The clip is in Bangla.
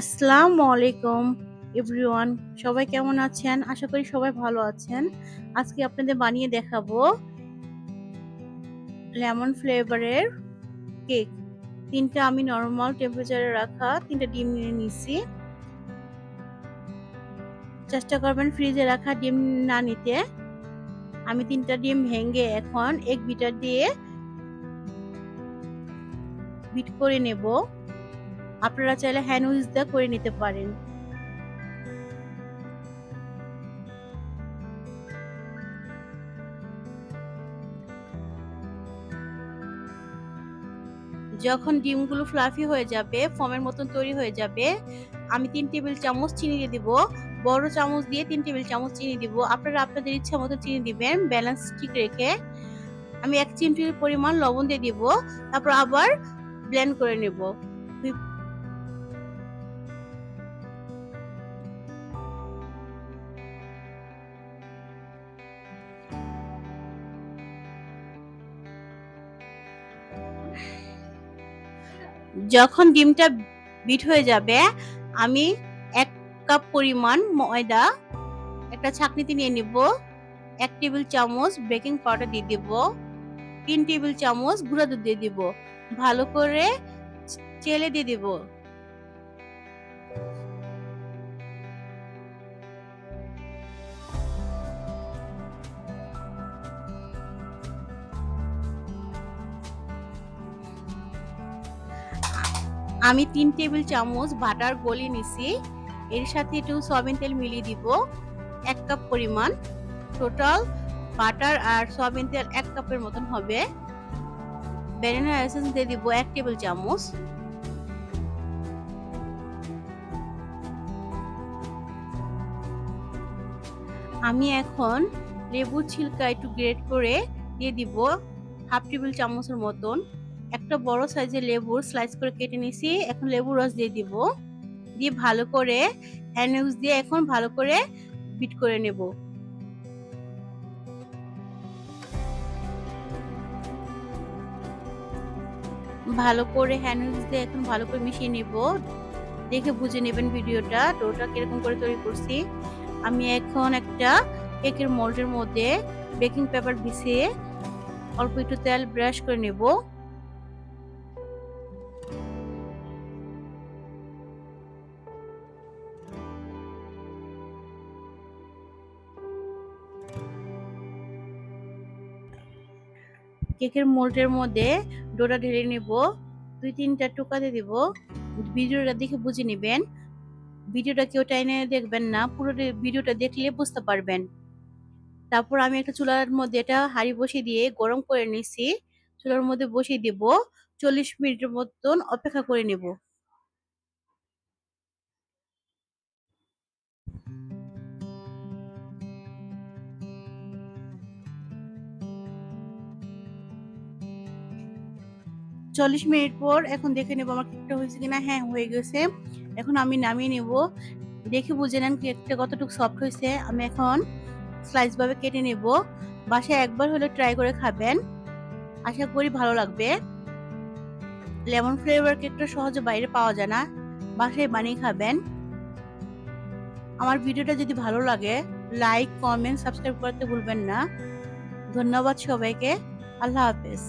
আসসালামু আলাইকুম এভরিওয়ান। সবাই কেমন আছেন? আশা করি সবাই ভালো আছেন। আজকে আপনাদের বানিয়ে দেখাবো লেমন ফ্লেভারের কেক। তিনটা আমি নর্মাল টেম্পারেচারে রাখা, তিনটা ডিম নিয়ে নিছি। চেষ্টা করবেন ফ্রিজে রাখা ডিম না নিতে। আমি তিনটা ডিম ভেঙে এখন এক বিটার দিয়ে বিট করে নেব। আপনারা চাইলে হ্যান্ড উইচ দিয়ে করে নিতে পারেন। যখন ডিমগুলো ফ্লাফি হয়ে যাবে ফমের মতন তৈরি হয়ে যাবে, আমি তিন টেবিল চামচ চিনি দিয়ে দিব। বড় চামচ দিয়ে তিন টেবিল চামচ চিনি দিব। আপনারা আপনাদের ইচ্ছা মতো চিনি দিবেন ব্যালেন্স ঠিক রেখে। আমি এক চিমটির পরিমাণ লবণ দিয়ে দিব। তারপর আবার ব্লেন্ড করে নেব। যখন ডিমটা বিট হয়ে যাবে, আমি এক কাপ পরিমাণ ময়দা, একটা ছাকনিতে নিয়ে নিব, এক টেবিল চামচ বেকিং পাউডার দিয়ে দিব, তিন টেবিল চামচ গুঁড়া দুধ দিয়ে দিব, ভালো করে চেলে দিয়ে দিব। আমি তিন টেবিল চামচ বাটার গলিয়ে নিছি। এর সাথে একটু সয়াবিন তেল মিলিয়ে দিব, এক কাপ পরিমাণ। টোটাল বাটার আর সয়াবিন তেল এক কাপের মতন হবে। ব্যানানা এসেন্স দিয়ে দিব এক টেবিল চামচ। আমি এখন লেবুর ছিলকা একটু গ্রেট করে দিয়ে দিব, হাফ টেবিল চামচের মতন। একটা বড় সাইজের লেবুর স্লাইস করে কেটে নিছি এখন লেবুর রস দিয়ে দিব। দিয়ে ভালো করে হ্যান্ড দিয়ে এখন ভালো করে বিট করে নেব। ভালো করে হ্যান্ড দিয়ে এখন ভালো করে মিশিয়ে নেব। দেখে বুঝে নেবেন ভিডিওটা, ডোটা কীরকম করে তৈরি করছি। আমি এখন একটা কেকের মোল্ডের মধ্যে বেকিং পেপার বিছিয়ে অল্প একটু তেল ব্রাশ করে নেব। কেকের মোল্ডের মধ্যে ডোটা ঢেলে নেব। দুই তিনটা টোকাতে দিব। ভিডিওটা দেখে বুঝে নেবেন। ভিডিওটা কেউ টাইনে দেখবেন না, পুরো ভিডিওটা দেখলে বুঝতে পারবেন। তারপর আমি একটা চুলার মধ্যে এটা হাঁড়ি বসিয়ে দিয়ে গরম করে নিছি। চুলার মধ্যে বসিয়ে দেব। চল্লিশ মিনিটের মতন অপেক্ষা করে নেব। চল্লিশ মিনিট পর এখন দেখে নেব আমার কেকটা হয়েছে কিনা। হ্যাঁ হয়ে গেছে। এখন আমি নামিয়ে নেব। দেখে বুঝে নেন কেকটা কতটুকু সফট হয়েছে। আমি এখন স্লাইস ভাবে কেটে নেব। বাসায় একবার হলে ট্রাই করে খাবেন। আশা করি ভালো লাগবে। লেমন ফ্লেভার কেকটা সহজে বাইরে পাওয়া যায় না। বাসায় বানিয়ে খাবেন। আমার ভিডিওটা যদি ভালো লাগে লাইক কমেন্ট সাবস্ক্রাইব করতে ভুলবেন না। ধন্যবাদ সবাইকে। আল্লাহ হাফেজ।